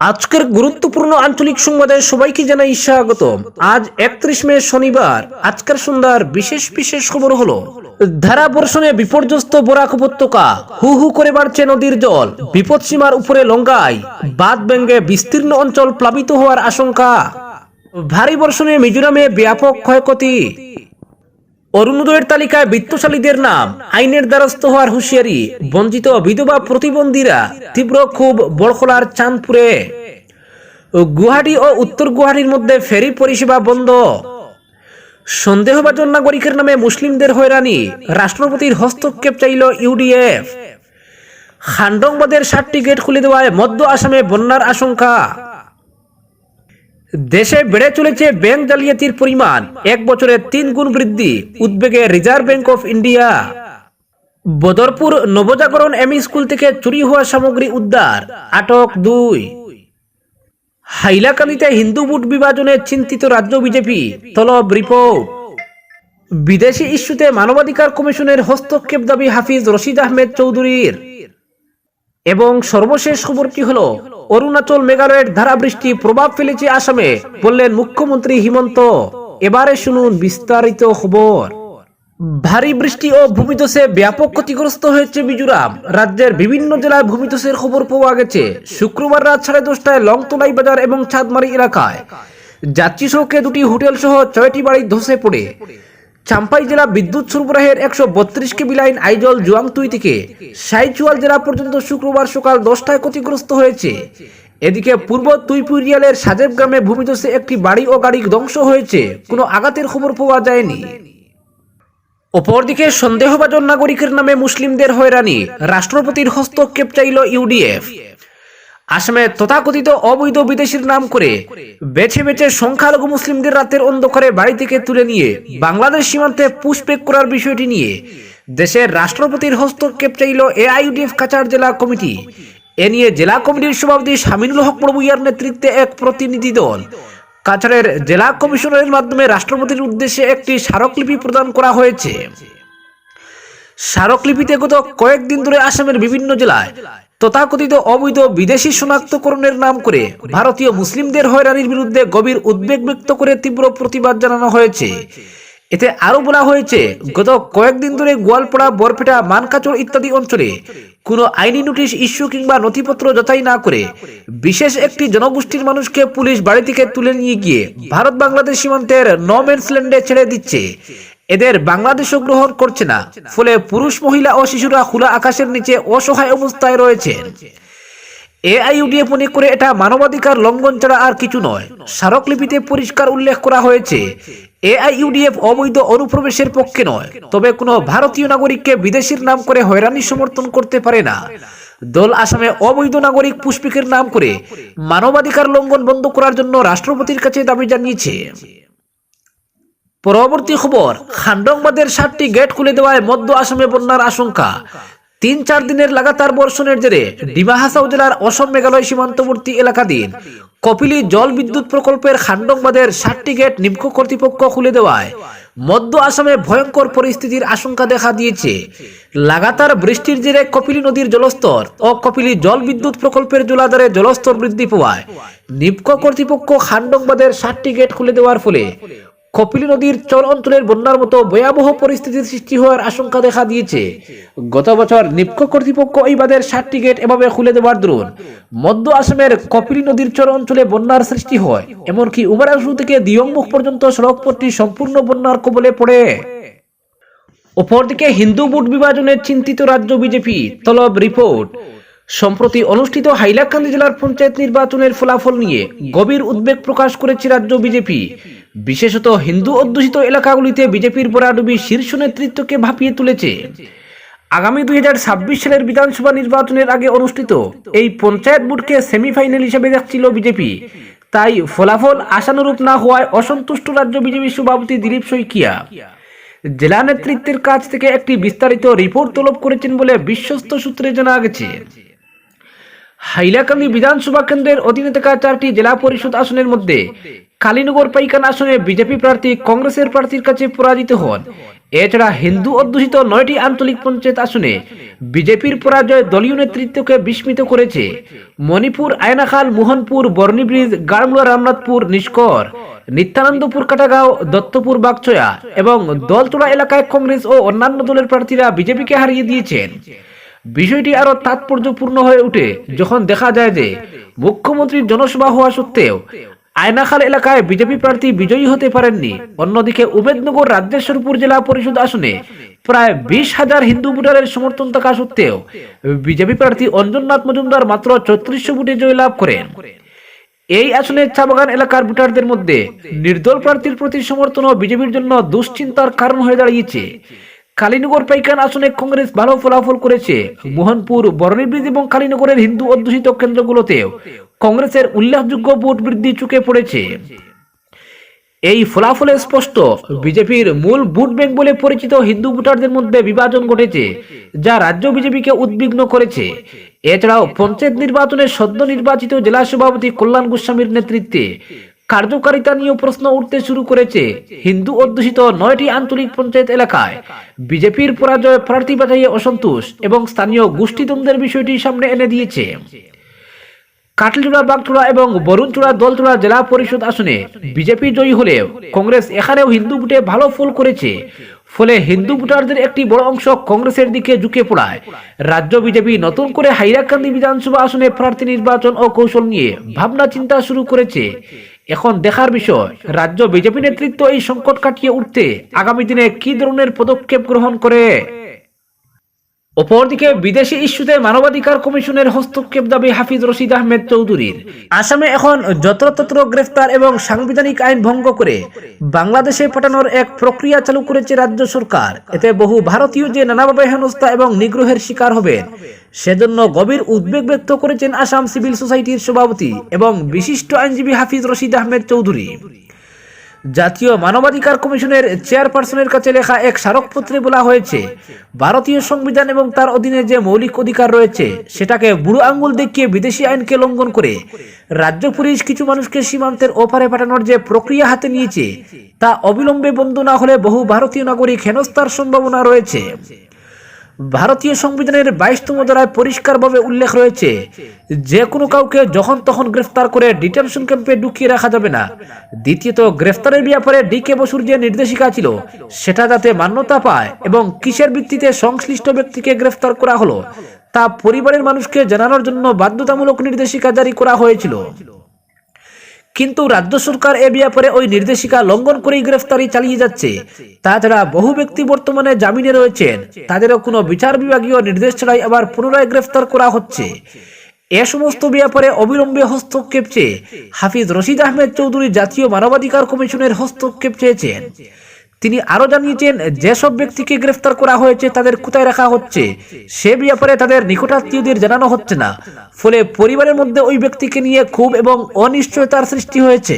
আজকের গুরুত্বপূর্ণ আঞ্চলিক সংবাদে সবাইকে জানাই স্বাগত আজ একত্রিশ মে শনিবার, আজকের সন্ধ্যার বিশেষ বিশেষ খবর হলো, ধারা বর্ষণে বিপর্যস্ত বরাক উপত্যকা, হু হু করে বাড়ছে নদীর জল বিপদসীমার উপরে লঙ্গায় বাদ ব্যঙ্গে বিস্তীর্ণ অঞ্চল প্লাবিত হওয়ার আশঙ্কা। ভারী বর্ষণে মিজোরামে ব্যাপক ক্ষয়ক্ষতি। অরুণোদয়ের তালিকায় বৃত্তশালীদের নাম। আইনের দ্বারস্থ হওয়ার হুঁশিয়ারি বঞ্চিত বিধবা প্রতিবন্ধীরা তীব্র খুব বড়খলার চাঁদপুরে। গুয়াহাটি ও উত্তর গুয়াহাটির মধ্যে ফেরি পরিষেবা বন্ধ। সন্দেহভাজন নাগরিকের নামে মুসলিমদের হয়রানি, রাষ্ট্রপতির হস্তক্ষেপ চাইল ইউডিএফ। খান্ডংবাদের ষাটটি গেট খুলে দেওয়ায় মধ্য আসামে বন্যার আশঙ্কা। দেশে বেড়ে চলেছে ব্যাংক জালিয়াতির পরিমাণ। এক বছরে তিন গুণ বৃদ্ধি। উদ্বেগে Reserve Bank of India Badarpur Nabajagaran ME school থেকে চুরি হওয়া সামগ্রী উদ্ধার। আটক দুই। হাইলাকান্দিতে হিন্দু বুট বিভাজনে চিন্তিত রাজ্য বিজেপি। তলব রিপোর্ট। বিদেশি ইস্যুতে মানবাধিকার কমিশনের হস্তক্ষেপ দাবি হাফিজ রশিদ আহমেদ চৌধুরীর। এবং সর্বশেষ খবরটি হলো, অরুণাচল মেঘালয়ের ধারাবৃষ্টি প্রভাব ফেলেছে আসামে, বললেন মুখ্যমন্ত্রী হিমন্ত। এবারে শুনুন বিস্তারিত খবর। ভারী বৃষ্টি ও ভূমিধসে ব্যাপক ক্ষতিগ্রস্ত হয়েছে মিজোরাম। রাজ্যের বিভিন্ন জেলায় ভূমিধসের খবর পাওয়া গেছে। শুক্রবার রাত সাড়ে দশটায় লংতলাই বাজার এবং চাঁদমারি এলাকায়। যাত্রী সহকে দুটি হোটেল সহ ছয়টি বাড়ি ধসে পড়ে। চাম্পাই জেলা বিদ্যুৎ সরবরাহের একশো বত্রিশ কেবি লাইন আইজল জুয়াংতুই থেকে সাইচুয়াল জেলা পর্যন্ত শুক্রবার সকাল দশটায় ক্ষতিগ্রস্ত হয়েছে। এদিকে পূর্ব তুইপুরিয়ালের সাজেব গ্রামে ভূমিধসে একটি বাড়ি ও গাড়ি ধ্বংস হয়েছে। কোনো আঘাতের খবর পাওয়া যায়নি। অপরদিকে সন্দেহভাজন নাগরিকের নামে মুসলিমদের হয়রানি। রাষ্ট্রপতির হস্তক্ষেপ চাইল ইউডিএফ। আসামে তথাকথিত অবৈধ বিদেশির নাম করে বেছে বেছে সংখ্যালঘু মুসলিমদের রাতের অন্ধকারে বাড়ি থেকে তুলে নিয়ে বাংলাদেশ সীমান্তে পুষ্পেক করার বিষয়টি নিয়ে দেশের রাষ্ট্রপতির হস্তক্ষেপ চাইল এআইউডিএফ কাছাড় জেলা কমিটি। এ নিয়ে জেলা কমিটির সভাপতি শামিনুল হক প্রভুইয়ার নেতৃত্বে এক প্রতিনিধি দল। কাছাড়ের জেলা কমিশনারের মাধ্যমে রাষ্ট্রপতির উদ্দেশ্যে একটি স্মারকলিপি প্রদান করা হয়েছে। স্মারকলিপিতে গত কয়েকদিন ধরে আসামের বিভিন্ন জেলায় তথাকথিত অবৈধ বিদেশি শনাক্তকরণের নাম করে ভারতীয় মুসলিমদের হয়রানির বিরুদ্ধে গভীর উদ্বেগ ব্যক্ত করে তীব্র প্রতিবাদ জানানো হয়েছে। এতে আরও বলা হয়েছে, গত কয়েকদিন ধরে গোয়ালপাড়া, বরপেটা, মানকাচর ইত্যাদি অঞ্চলে কোনো আইনি নোটিশ ইস্যু কিংবা নথিপত্র যথাই না করে বিশেষ একটি জনগোষ্ঠীর মানুষকে পুলিশ বাড়ি থেকে তুলে নিয়ে গিয়ে ভারত বাংলাদেশ সীমান্তের নমেন্সল্যান্ডে ছেড়ে দিচ্ছে। এদের বাংলাদেশও গ্রহণ করছে না। ফলে পুরুষ, মহিলা ও শিশুরা খোলা আকাশের নিচে অসহায় অবস্থায় রয়েছে। এআইইউডিএফ মনে করে এটা মানবাধিকার লঙ্ঘন ছাড়া আর কিছু নয়। স্মারকলিপিতে পরিষ্কার উল্লেখ করা হয়েছে, এআইইউডিএফ অবৈধ অনুপ্রবেশের পক্ষে নয়, তবে কোনো ভারতীয় নাগরিককে বিদেশির নাম করে হয়রানি সমর্থন করতে পারে না। দল আসামে অবৈধ নাগরিক পুষ্পিকের নাম করে মানবাধিকার লঙ্ঘন বন্ধ করার জন্য রাষ্ট্রপতির কাছে দাবি জানিয়েছে। পরবর্তী খবর, খান্ডংবাদের সাতটি গেট খুলে দেওয়ায় মধ্য আসামে বন্যার আশঙ্কা। তিন চার দিনের লাগাতার বর্ষণের জেরে ডিমা হাসাও জেলার অসম মেঘালয় সীমান্তবর্তী এলাকাধীন কপিলি জল বিদ্যুৎ প্রকল্পের খান্ডংবাদের সাতটি গেট নিমকো কর্তৃপক্ষ খুলে দেওয়ায় মধ্য আসামে ভয়ঙ্কর পরিস্থিতির আশঙ্কা দেখা দিয়েছে। লাগাতার বৃষ্টির জেরে কপিলি নদীর জলস্তর ও কপিলি জল বিদ্যুৎ প্রকল্পের জলাধারে জলস্তর বৃদ্ধি পাওয়ায় নিপকো কর্তৃপক্ষ খান্ডংবাদের সাতটি গেট খুলে দেওয়ার ফলে কপিলি নদীর চর অঞ্চলের বন্যার মতো ভয়াবহ পরিস্থিতির সৃষ্টি হওয়ার আশঙ্কা দেখা দিয়েছে। গত বছর নিপকো কর্তৃপক্ষ এই বাদের ষাটটি গেট এভাবে খুলে দেওয়ার দরুন। মধ্য আসামের কপিলি নদীর চর অঞ্চলে বন্যার সৃষ্টি হয়, এমনকি উমারাংশু থেকে দিয়ংমুখ পর্যন্ত সড়কপথটি সম্পূর্ণ বন্যার কবলে পড়ে। অপরদিকে হিন্দু বুট বিভাজনের চিন্তিত রাজ্য বিজেপি, তলব রিপোর্ট। সম্প্রতি অনুষ্ঠিত হাইলাকান্দি জেলার পঞ্চায়েত নির্বাচনের ফলাফল নিয়ে গভীর উদ্বেগ প্রকাশ করেছে রাজ্য বিজেপি। বিশেষত হিন্দু অধ্যুষিত এলাকাগুলিতে বিজেপির বরাডুবি শীর্ষ নেতৃত্বকে ভাপিয়ে তুলেছে। আগামী দুই সালের বিধানসভা নির্বাচনের আগে অনুষ্ঠিত এই পঞ্চায়েত বুটকে সেমিফাইনাল হিসেবে দেখছিল বিজেপি। তাই ফলাফল আশানুরূপ না হওয়ায় অসন্তুষ্ট রাজ্য বিজেপি সভাপতি দিলীপ শইকিয়া। জেলা নেতৃত্বের কাছ থেকে একটি বিস্তারিত রিপোর্ট তলব করেছেন বলে বিশ্বস্ত সূত্রে জানা গেছে। হাইলাকান্দি বিধানসভা কেন্দ্রের অধীনে থাকা চারটি জেলা পরিষদ আসনের মধ্যে কালীনগর পাইকান আসনে বিজেপি প্রার্থী, কংগ্রেসের প্রার্থীর কাছে পরাজিত হন। এছাড়া হিন্দু অধ্যুষিত নয়টি আঞ্চলিক পঞ্চায়েত আসনে বিজেপির পরাজয় দলীয় নেতৃত্বকে বিস্মিত করেছে। মণিপুর, আয়নাখাল, মোহনপুর বর্ণিব্রিজ গাড়মুড়া, রামনাথপুর, নিষ্কর, নিত্যানন্দপুর, কাটাগাঁও, দত্তপুর বাগচয়া এবং দলচোড়া এলাকায় কংগ্রেস ও অন্যান্য দলের প্রার্থীরা বিজেপিকে হারিয়ে দিয়েছেন। বিষয়টি আরও তাৎপর্যপূর্ণ হয়ে উঠে যখন দেখা যায় যে মুখ্যমন্ত্রীর জনসভা হওয়া সত্ত্বেও আয়নাখাল এলাকায় বিজেপি প্রার্থী বিজয়ী হতে পারেননি। অন্যদিকে উমেদনগর রাজ্যেশ্বরপুর জেলা পরিষদ আসনে প্রায় বিশ হাজার হিন্দু ভোটারের সমর্থন থাকা সত্ত্বেও বিজেপি প্রার্থী অঞ্জননাথ মজুমদার মাত্র চৌত্রিশশো ভোটে জয়লাভ করেন। এই আসনে চাবাগান এলাকার ভোটারদের মধ্যে নির্দল প্রার্থীর প্রতি সমর্থন ও বিজেপির জন্য দুশ্চিন্তার কারণ হয়ে দাঁড়িয়েছে। কালীনগর পাইকান আসনে কংগ্রেস ভালো ফলাফল করেছে। মোহনপুর, বরণীব্রিজ এবং কালীনগরের হিন্দু অধ্যুষিত কেন্দ্রগুলোতেও কংগ্রেসের উল্লেখযোগ্য ভোট বৃদ্ধি চুকে পড়েছে। এই ফলাফলে স্পষ্ট, বিজেপির মূল ভোট ব্যাংক বলে পরিচিত হিন্দু ভোটারদের মধ্যে বিভাজন ঘটেছে, যা রাজ্য বিজেপিকে উদ্বিগ্ন করেছে। এছাড়াও পঞ্চায়েত নির্বাচনে সদ্য নির্বাচিত জেলা সভাপতি কল্যাণ গোস্বামীর নেতৃত্বে কার্যকারিতা নিয়ে প্রশ্ন উঠতে শুরু করেছে। হিন্দু অধ্যুষিত নয়টি আঞ্চলিক পঞ্চায়েত এলাকায়। বিজেপির পরাজয় প্রার্থী বাছাইয়ে অসন্তোষ এবং স্থানীয় গোষ্ঠীদ্বন্দ্বের বিষয়টি সামনে এনে দিয়েছে। কাটলিচূড়া, বাগচূড়া এবং বরুণচূড়া, দলচূড়া জেলা পরিষদ আসনে বিজেপি জয়ী হলেও কংগ্রেস এখানেও হিন্দু ভোটে ভালো ফল করেছে। ফলে হিন্দু ভোটারদের একটি বড় অংশ কংগ্রেসের দিকে ঝুঁকে পড়ায়। রাজ্য বিজেপি নতুন করে হাইরাকান্দি বিধানসভা আসনে প্রার্থী নির্বাচন ও কৌশল নিয়ে ভাবনা চিন্তা শুরু করেছে। এখন দেখার বিষয়, রাজ্য বিজেপি নেতৃত্ব এই সংকট কাটিয়ে উঠতে আগামী দিনে কি ধরনের পদক্ষেপ গ্রহণ করে? অপরদিকে বিদেশি ইস্যুতে মানবাধিকার কমিশনের হস্তক্ষেপ দাবি হাফিজ রশিদ আহমেদ চৌধুরীর। আসামে এখন যত্রতত্র গ্রেফতার এবং সাংবিধানিক আইন ভঙ্গ করে বাংলাদেশে পাঠানোর এক প্রক্রিয়া চালু করেছে রাজ্য সরকার। এতে বহু ভারতীয় যে নানাভাবে হেনস্থা এবং নিগ্রহের শিকার হবেন, সেজন্য গভীর উদ্বেগ ব্যক্ত করেছেন আসাম সিভিল সোসাইটির সভাপতি এবং বিশিষ্ট আইনজীবী হাফিজ রশিদ আহমেদ চৌধুরী। জাতীয় মানবাধিকার কমিশনের চেয়ারপারসনের কাছে লেখা এক স্মারকপত্রে বলা হয়েছে, ভারতীয় সংবিধান এবং তার অধীনে যে মৌলিক অধিকার রয়েছে, সেটাকে বুড়ো আঙ্গুল দেখিয়ে বিদেশি আইনকে লঙ্ঘন করে, রাজ্য পুলিশ কিছু মানুষকে সীমান্তের ওপারে পাঠানোর যে প্রক্রিয়া হাতে নিয়েছে, তা অবিলম্বে বন্ধ না হলে বহু ভারতীয় নাগরিক হেনস্থার সম্ভাবনা রয়েছে। ভারতীয় সংবিধানের বাইশতম ধারায় পরিষ্কারভাবে উল্লেখ রয়েছে, যে কোনো কাউকে যখন তখন গ্রেফতার করে ডিটেনশন ক্যাম্পে ঢুকিয়ে রাখা যাবে না। দ্বিতীয়ত, গ্রেফতারের ব্যাপারে ডি কে বসুর যে নির্দেশিকা ছিল, সেটা যাতে মান্যতা পায় এবং কিসের ভিত্তিতে সংশ্লিষ্ট ব্যক্তিকে গ্রেফতার করা হলো, তা পরিবারের মানুষকে জানানোর জন্য বাধ্যতামূলক নির্দেশিকা জারি করা হয়েছিল। কিন্তু রাজ্য সরকার এ ব্যাপারে ওই নির্দেশিকা লঙ্ঘন করেই গ্রেফতারি চালিয়ে যাচ্ছে। তাছাড়া বহু ব্যক্তি বর্তমানে জামিনে রয়েছেন। তাদেরও কোনো বিচার বিভাগীয় নির্দেশ ছাড়াই আবার পুনরায় গ্রেফতার করা হচ্ছে। এ সমস্ত ব্যাপারে অবিলম্বে হস্তক্ষেপ চেয়ে হাফিজ রশিদ আহমেদ চৌধুরী জাতীয় মানবাধিকার কমিশনের হস্তক্ষেপ চেয়েছেন। তিনি আরও জানিয়েছেন, যেসব ব্যক্তিকে গ্রেফতার করা হয়েছে তাদের কোথায় রাখা হচ্ছে, সে ব্যাপারে তাদের নিকটাত্মীয়দের জানানো হচ্ছে না। ফলে পরিবারের মধ্যে ওই ব্যক্তিকে নিয়ে ক্ষোভ এবং অনিশ্চয়তার সৃষ্টি হয়েছে।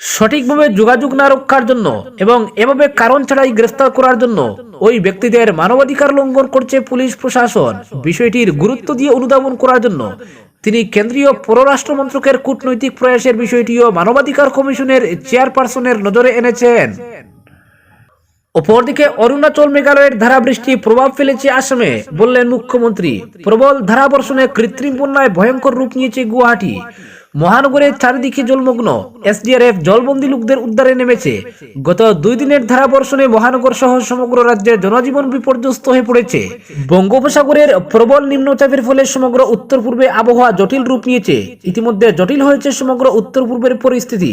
সঠিকভাবে যোগাযোগ না রক্ষার জন্য এবং এভাবে কারণ ছাড়াই গ্রেফতার করার জন্য ওই ব্যক্তিদের মানবাধিকার লঙ্ঘন করছে পুলিশ প্রশাসন। বিষয়টির গুরুত্ব দিয়ে অনুধাবন করার জন্য তিনি কেন্দ্রীয় পররাষ্ট্র মন্ত্রকের কূটনৈতিক প্রয়াসের বিষয়টিও মানবাধিকার কমিশনের চেয়ারপারসনের নজরে এনেছেন। অপরদিকে অরুণাচল মেঘালয়ের ধারাবৃষ্টি প্রভাব ফেলেছে আসামে, বললেন মুখ্যমন্ত্রী। প্রবল ধারাবর্ষণে কৃত্রিম বন্যায় ভয়ঙ্কর রূপ নিয়েছে গুয়াহাটি। মহানগরের চারিদিকে জলমগ্ন এসডিআরএফ জলবন্দী লোকদের উদ্ধারে নেমেছে। গত দুই দিনের ধারাবর্ষণে মহানগর সহ সমগ্র রাজ্যের জনজীবন বিপর্যস্ত হয়ে পড়েছে। বঙ্গোপসাগরের প্রবল নিম্নচাপের ফলে সমগ্র উত্তর পূর্বে আবহাওয়া জটিল রূপ নিয়েছে। ইতিমধ্যে জটিল হয়েছে সমগ্র উত্তর পূর্বের পরিস্থিতি।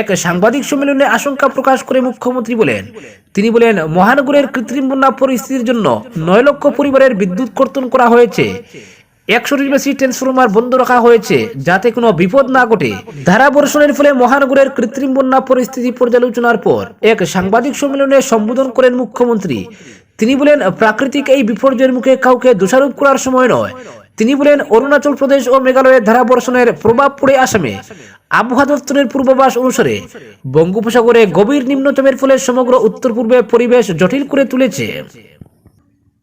এক সাংবাদিক সম্মেলনে আশঙ্কা প্রকাশ করে মুখ্যমন্ত্রী বলেন, তিনি বলেন, মহানগরের কৃত্রিম বন্যা পরিস্থিতির জন্য নয় লক্ষ পরিবারের বিদ্যুৎ কর্তন করা হয়েছে। একশোটির বেশি ট্রান্সফরমার বন্ধ রাখা হয়েছে, যাতে কোনো বিপদ না ঘটে। ধারা বর্ষণের ফলে মহানগরের কৃত্রিম বন্যা পরিস্থিতি পর্যালোচনার পর এক সাংবাদিক সম্মেলনে সম্বোধন করেন মুখ্যমন্ত্রী। তিনি বলেন, প্রাকৃতিক এই বিপর্যয়ের মুখে কাউকে দোষারোপ করার সময় নয়। তিনি বলেন, অরুণাচল প্রদেশ ও মেঘালয়ের ধারা বর্ষণের প্রভাব পড়ে আসামে। আবহাওয়া দপ্তরের পূর্বাভাস অনুসারে বঙ্গোপসাগরে গভীর নিম্নতমের ফলে সমগ্র উত্তর পূর্বে পরিবেশ জটিল করে তুলেছে।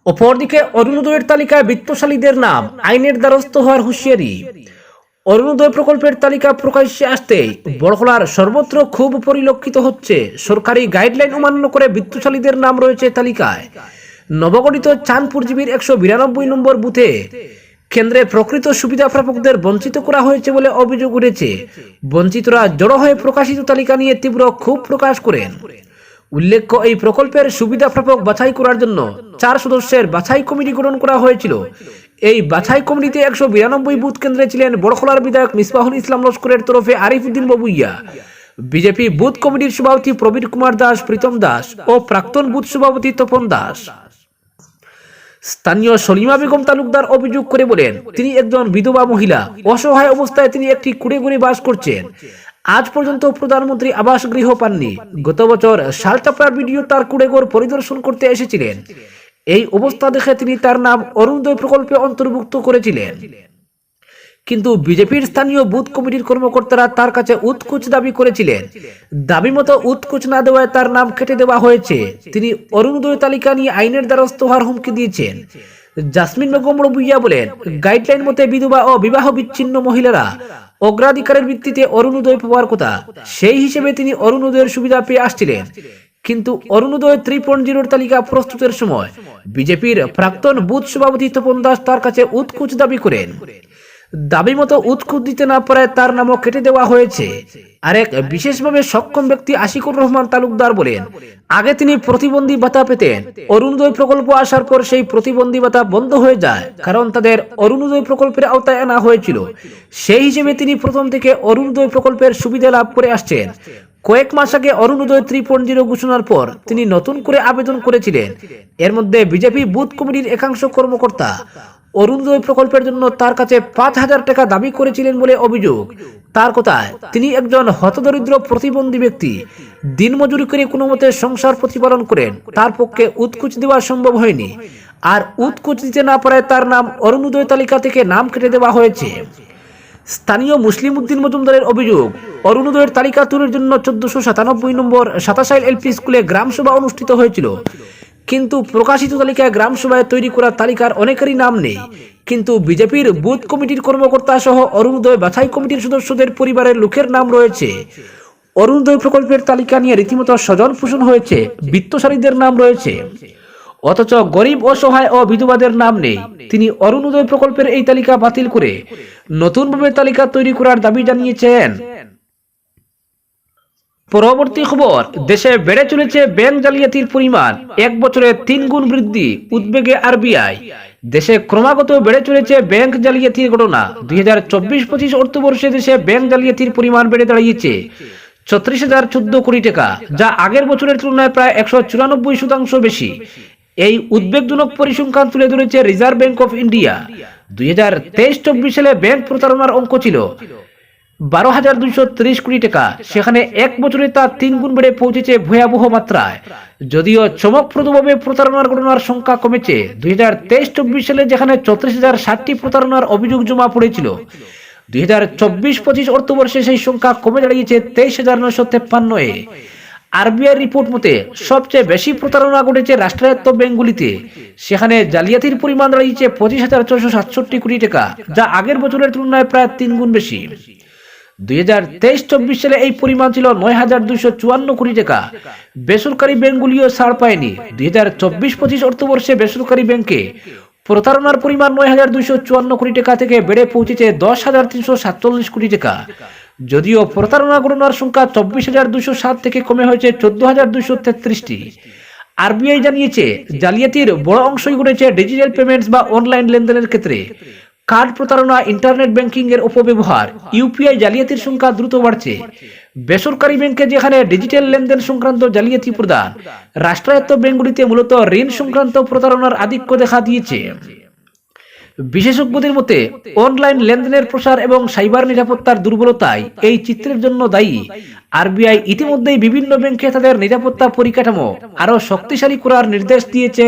অপরদিকে অরুণোদয়ের তালিকায় বিত্তশালীদের নাম আইনের দ্বারস্থ হওয়ার হুঁশিয়ারি। অরুণোদয় প্রকল্পের তালিকা প্রকাশ্যে আসতেই বড়খলার সর্বত্র খুব পরিলক্ষিত হচ্ছে সরকারি গাইডলাইন অমান্য করে বিত্তশালীদের নাম রয়েছে তালিকায়। নবগঠিত চাঁদপুর জিবির একশো বিরানব্বই নম্বর বুথে কেন্দ্রে প্রকৃত সুবিধা প্রাপকদের বঞ্চিত করা হয়েছে বলে অভিযোগ উঠেছে। বঞ্চিতরা জড়ো হয়ে প্রকাশিত তালিকা নিয়ে তীব্র ক্ষোভ প্রকাশ করেন। উল্লেখ্য, এই প্রকল্পের সুবিধা প্রাপক বাছাই করার জন্য চার সদস্যের বাছাই কমিটি গঠন করা হয়েছিল। এই বাছাই কমিটিতে একশো বিরানব্বই বুথ কেন্দ্রে ছিলেন বড়খলার বিধায়ক মিসবাহুল ইসলাম লস্করের তরফে আরিফুদ্দিন বাবুইয়া। বিজেপি বুথ কমিটির সভাপতি প্রবীর কুমার দাস, প্রীতম দাস ও প্রাক্তন বুথ সভাপতি তপন দাস। স্থানীয় সলিমা বেগম তালুকদার অভিযোগ করে বলেন, তিনি একজন বিধবা মহিলা। অসহায় অবস্থায় তিনি একটি কুড়ে ঘুরে বাস করছেন। আজ পর্যন্ত প্রধানমন্ত্রী আবাস গৃহ পাননি। গত বছর শালচাপড়ার ভিডিও তার কুড়েঘর পরিদর্শন করতে এসেছিলেন। এই অবস্থা দেখে তিনি তার নাম অরুণোদয় প্রকল্পে অন্তর্ভুক্ত করেছিলেন। কিন্তু বিজেপির স্থানীয় বুথ কমিটির কর্মকর্তারা তার কাছে উৎকুচ দাবি করেছিলেন। দাবি মতো উৎকুচ না দেওয়ায় তার নাম কেটে দেওয়া হয়েছে। তিনি অরুণোদয় তালিকা নিয়ে আইনের দ্বারস্থ হওয়ার হুমকি দিয়েছেন। জাসমিন বেগম রবুইয়া বলেন, গাইডলাইন মতে বিধবা ও বিবাহ বিচ্ছিন্ন মহিলারা অগ্রাধিকারের ভিত্তিতে অরুণোদয় পাওয়ার কথা। সেই হিসেবে তিনি অরুণোদয়ের সুবিধা পেয়ে আসছিলেন। কিন্তু অরুণোদয় থ্রি পয়েন্ট জিরোর তালিকা প্রস্তুতের সময় বিজেপির প্রাক্তন বুথ সভাপতি তপন দাস তার কাছে উৎকুচ দাবি করেন। দাবি মতো উৎকুচ দিতে না পারায় তার নামও কেটে দেওয়া হয়েছে। আরেক বিশেষভাবে সক্ষম ব্যক্তি আশিকুর রহমান তালুকদার বলেন, আগে তিনি প্রতিবন্ধী ভাতা পেতেন। অরুণোদয় প্রকল্প আসার পর সেই প্রতিবন্ধী ভাতা বন্ধ হয়ে যায়, কারণ তাদের অরুণোদয় প্রকল্পের আওতায় আনা হয়েছিল। সেই হিসেবে তিনি প্রথম থেকে অরুণোদয় প্রকল্পের সুবিধা লাভ করে আসছেন। কয়েক মাস আগে অরুণোদয় থ্রি পয়েন্ট জিরো ঘোষণার পর তিনি নতুন করে আবেদন করেছিলেন। এর মধ্যে বিজেপি বুথ কমিটির একাংশ কর্মকর্তা অরুণোদয় প্রকল্পের জন্য তার কাছে পাঁচ হাজার টাকা দাবি করেছিলেন বলে অভিযোগ। তার কথায়, তিনি একজন হতদরিদ্র প্রতিবন্ধী ব্যক্তি। দিনমজুরি করে কোনো মতে সংসার প্রতিপালন করেন। তার পক্ষে উৎকুচ দেওয়া সম্ভব হয়নি। আর উৎকুচ দিতে না পারায় তার নাম অরুণোদয় তালিকা থেকে নাম কেটে দেওয়া হয়েছে। স্থানীয় মুসলিম উদ্দিন মজুমদারের অভিযোগ, অরুণোদয়ের তালিকা তুলের জন্য চোদ্দশো সাতানব্বই নম্বর সাতাশাইল এলপি স্কুলে গ্রামসভা অনুষ্ঠিত হয়েছিল। কিন্তু প্রকাশিত তালিকায় গ্রামসভায় তৈরি করা তালিকার অনেকেরই নাম নেই। কিন্তু বিজেপির বুথ কমিটির কর্মকর্তা সহ অরুণোদয় বাছাই কমিটির সদস্যদের পরিবারের লোকের নাম রয়েছে। অরুণোদয় প্রকল্পের তালিকা নিয়ে রীতিমতো স্বজন পোষণ হয়েছে, বিত্তশালীদের নাম রয়েছে। অথচ গরিব, অসহায় ও বিধবাদের নাম নেই। তিনি অরুণোদয় প্রকল্পের এই তালিকা বাতিল করে নতুনভাবে তালিকা তৈরি করার দাবি জানিয়েছেন। পরবর্তী খবর, দেশে বেড়ে চলেছে ব্যাংক জালিয়াতির পরিমাণ। এক বছরে তিন গুণ বৃদ্ধি, উদ্বেগে আরবিআই। দেশে ক্রমাগত বেড়ে চলেছে ব্যাংক জালিয়াতির ঘটনা। দুই হাজার চব্বিশ পঁচিশ অর্থবর্ষে দেশে ব্যাংক জালিয়াতির পরিমাণ বেড়ে দাঁড়িয়েছে। ছত্রিশ হাজার চোদ্দ কোটি টাকা, যা আগের বছরের তুলনায় প্রায় একশো চুরানব্বই শতাংশ বেশি। এই উদ্বেগজনক পরিসংখ্যান তুলে ধরেছে রিজার্ভ ব্যাংক অফ ইন্ডিয়া। দুই হাজার তেইশ চব্বিশ সালে ব্যাংক প্রতারণার অঙ্ক ছিল। বারো হাজার দুইশো ত্রিশ কোটি টাকা। সেখানে এক বছরে তা তিন গুণ বেড়ে পৌঁছেছে ভয়াবহ মাত্রায়। যদিও চমকপ্রদভাবে প্রতারণার ঘটনার সংখ্যা কমেছে। দুই হাজার তেইশ চব্বিশ সালে যেখানে চৌত্রিশ হাজার ষাটটি প্রতারণার অভিযোগ জমা পড়েছিল, দুই হাজার চব্বিশ পঁচিশ অর্থবর্ষে সেই সংখ্যা কমে দাঁড়িয়েছে তেইশ হাজার নয়শো তেপ্পান্ন এ আরবিআই রিপোর্ট মতে, সবচেয়ে বেশি প্রতারণা ঘটেছে রাষ্ট্রায়ত্ত ব্যাংকগুলিতে সেখানে জালিয়াতির পরিমাণ দাঁড়িয়েছে পঁচিশ হাজার ছয়শো সাতষট্টি কোটি টাকা, যা আগের বছরের তুলনায় প্রায় তিন গুণ বেশি। দুই তেইশ চব্বিশ সালে এই পরিমাণ ছিল নয় হাজার দুইশো চুয়ান্ন কোটি টাকা। বেসরকারি ব্যাংকগুলিও ছাড় পায়নি। দুই হাজার চব্বিশ পঁচিশ অর্থবর্ষে বেসরকারি ব্যাংকে প্রতারণার পরিমাণ নয় হাজার দুইশো চুয়ান্ন কোটি টাকা থেকে বেড়ে পৌঁছেছে দশ হাজার তিনশো সাতচল্লিশ কোটি টাকা। যদিও প্রতারণা ঘটনার সংখ্যা চব্বিশ হাজার দুইশো সাত থেকে কমে হয়েছে চোদ্দ হাজার দুইশো তেত্রিশটি। আরবিআই জানিয়েছে, জালিয়াতির বড় অংশই ঘটেছে ডিজিটাল পেমেন্টস বা অনলাইন লেনদেনের ক্ষেত্রে। কার্ড প্রতারণা, ইন্টারনেট ব্যাংকিং এর অপব্যবহার ইউপিআই জালিয়াতির সংখ্যা দ্রুত বাড়ছে। বেসরকারি ব্যাংকে যেখানে ডিজিটাল লেনদেন সংক্রান্ত জালিয়াতি প্রদান, রাষ্ট্রায়ত্ত ব্যাংকগুলিতে মূলত ঋণ সংক্রান্ত প্রতারণার আধিক্য দেখা দিয়েছে। বিশেষজ্ঞদের মতে, অনলাইন লেনদেনের প্রসার এবং সাইবার নিরাপত্তার দুর্বলতাই এই চিত্রের জন্য দায়ী। আরবিআই ইতিমধ্যেই বিভিন্ন ব্যাংকে তাদের নিরাপত্তা পরিকাঠামো আরও শক্তিশালী করার নির্দেশ দিয়েছে।